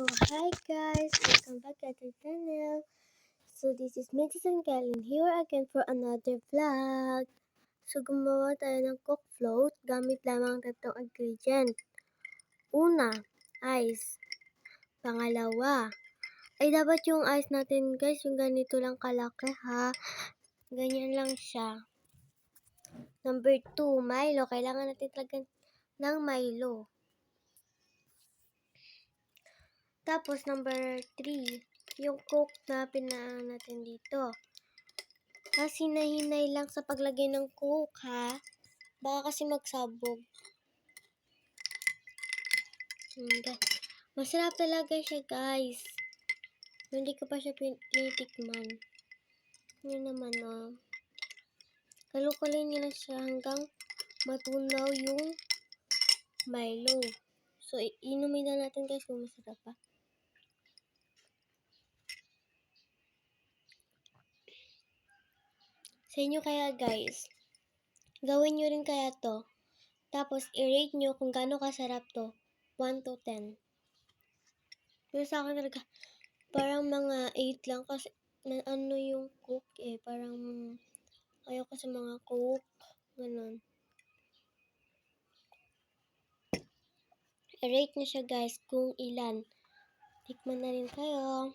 So, hi guys! Welcome back to our channel. So, this is and Kellen here again for another vlog. So, gumawa tayo ng cook float gamit lamang tatlong ingredient. Una, ice. Pangalawa, ay dapat yung ice natin guys, yung ganito lang kalaki ha. Ganyan lang siya. Number two, Milo. Kailangan natin talaga ng Milo. Tapos, number 3, yung coke na pinaan natin dito. Tapos, hinay-hinay lang sa paglagay ng coke, ha? Baka kasi magsabog. Hmm, ga- Masarap talaga siya, guys. Hindi ko pa siya tinitikman. Yun naman, oh. Kalukulin niyo na siya hanggang matunaw yung Milo. So, inumin na natin guys kung masarap pa. Sa inyo kaya guys, gawin nyo rin kaya to. Tapos, i-rate nyo kung gaano kasarap to. 1 to 10. Pero sa akin talaga, parang mga 8 lang kasi na, ano yung cook eh. Parang ayaw ko sa mga cook. Ganon. I-rate nyo siya guys kung ilan. Tikman na rin kayo.